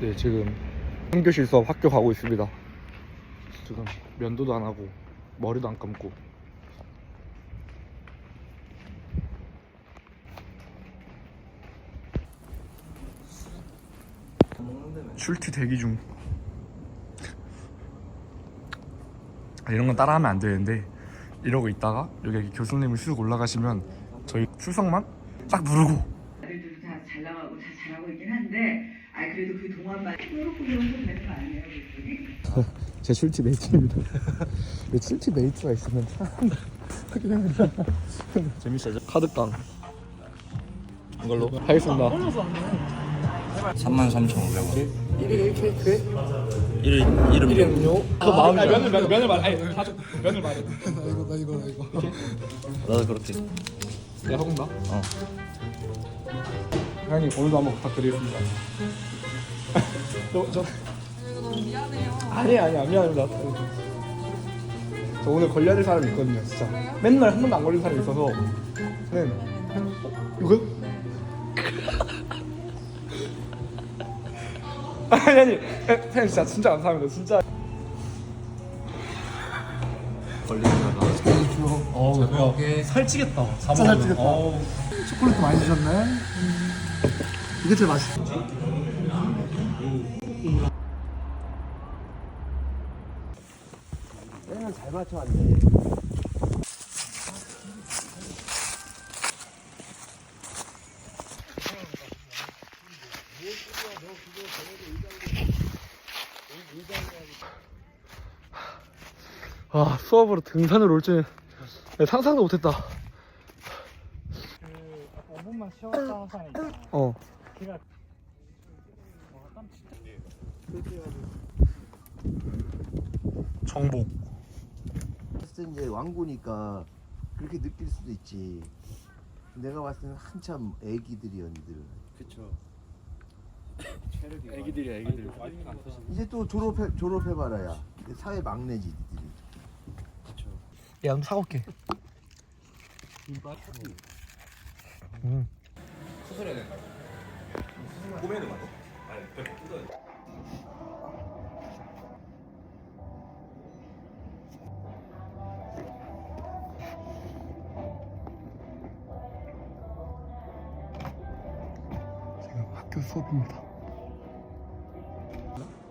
네 지금 한교실 수업 학교 가고 있습니다. 지금 면도도 안 하고 머리도 안 감고. 출티 대기 중. 아, 이런 건 따라하면 안 되는데 이러고 있다가 여기 교수님이 쑥 올라가시면 저희 출석만 딱 누르고 아들들도 다 잘 나가고 다 잘하고 있긴 한데 아 그래도 그 동안만 꾸룩꾸룩 되는 거 아니에요 그랬더니 제 출티 메이트입니다. 왜 출티 메이트가 있으면. 재밌어요. 카드깡 이걸로 하겠습니다. 33,500원. 1일 1케이크에 1일 이름 1일 음료. 그 마음이 면을 면, 면을 말. 아니 가족 면을 말해. 나도 그렇게. 내가 해본다. 어. 사장님 오늘도 한번 부탁드리겠습니다. 저, 저. 아니 아니 안 미안합니다. 저 오늘 걸려야 될 사람이 있거든요, 진짜. 맨날 한 번도 안 걸린 사람이 있어서. 네. 어, 이거? 아니 아니, 팬, 팬 진짜 진짜 감사합니다, 진짜. 걸리다가 어, 살찌겠다. 진짜 살찌겠다. 초콜릿도 많이 드셨네. 이게 제일 맛있어. 잘 맞춰왔네. 아 수업으로 등산을 올 줄은 상상도 못했다. 5분만 쉬었다 하는 사람이 있잖아. 어. 걔가 정복. 봤을 때 이제 왕고니까 그렇게 느낄 수도 있지. 내가 봤을 때는 한참 애기들이었는데 그쵸. 애기들이야 애기들. 이제 또 졸업해 졸업해 봐라야. 사회 막내지 니들이. 야, 한번 사올게. 음. 지금 학교 수업입니다.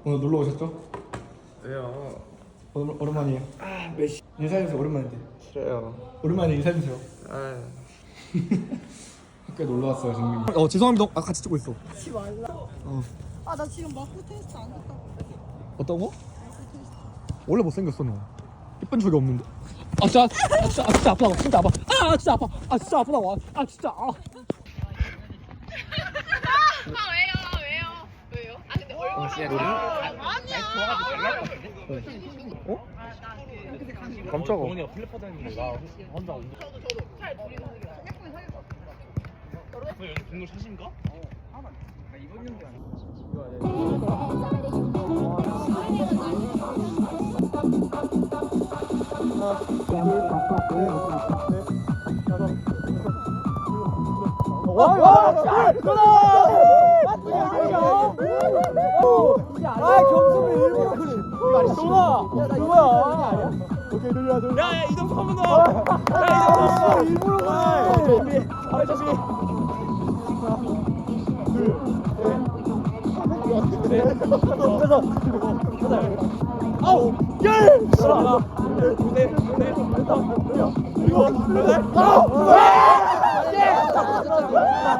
오늘 놀러 오셨죠? 왜요? 오늘 오랜만이에요. 아, 몇 시? 인사해주세요. 오랜만인데. 싫어요. 오랜만에 인사해주세요. 아, 학교에 놀러 왔어요, 정민이. 어, 죄송합니다. 아, 같이 찍고 있어. 하지 말라. 어. 아, 나 지금 마크 테스트 안 했다고. 어떤 거? 원래 못생겼어, 너. 예쁜 적이 없는데. 아, 진짜, 아, 진짜, 아, 진짜 아프다. 진짜 아파. 아, 진짜 아파. 아, 진짜 아프다고. 아, 아, 진짜. 아. 아 어? 깜짝아. 동원이가 플랫포드 했는데 나 혼자 운동. 저도 저도 둘이 사귀자 예쁘게 사귈 것 같아 너 여기 동료 샷인가? 아, 경수는 일부러 그래. 동아, 동아. 오케이, 들려, 들려. 야, 야, 이동 한번 더. 야, 이동 일부러 그래. 준비. 아, 준비. 아홉, 열, 하나, 둘, 셋, 넷, 다섯, 여섯, 일곱, 여덟, 아홉, 안 돼!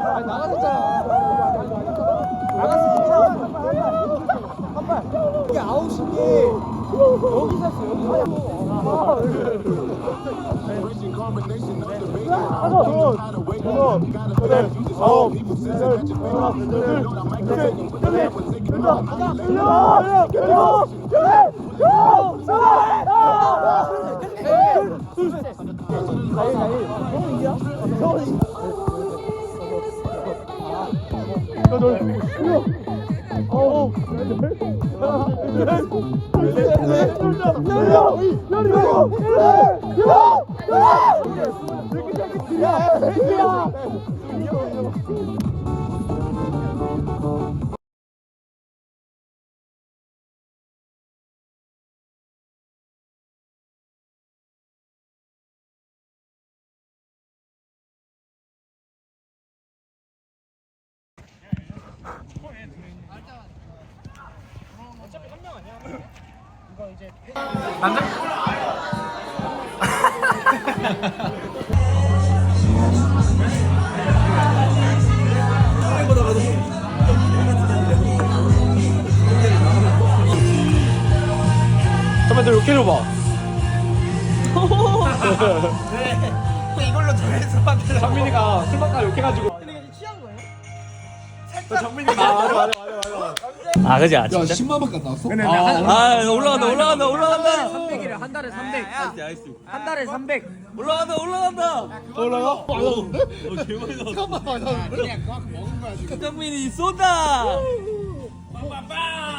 아니, 나가셨잖아. 이게 아웃인 게 여기서 했어 여기서 하나 둘 여섯 여덟 아 일곱 여덟 야, 야, 야. 이거 이제 잠깐만 너 이렇게 해줘봐. 이걸로 잘해서 정민이가 술 먹다 욕해가지고 정민이 아, 맞아 맞아 맞아. 아 그지 아 진짜. 10만 밖에 안 왔어 아, 아 올라간다 올라간다 올라간다. 300이래 한 달에 300. 한 달에 300. 아, 올라간다 올라간다. 올라가? 어, 잠깐만 아, 그냥 먹은 거야 지금. 정민이 쏜다. 빠빠빠.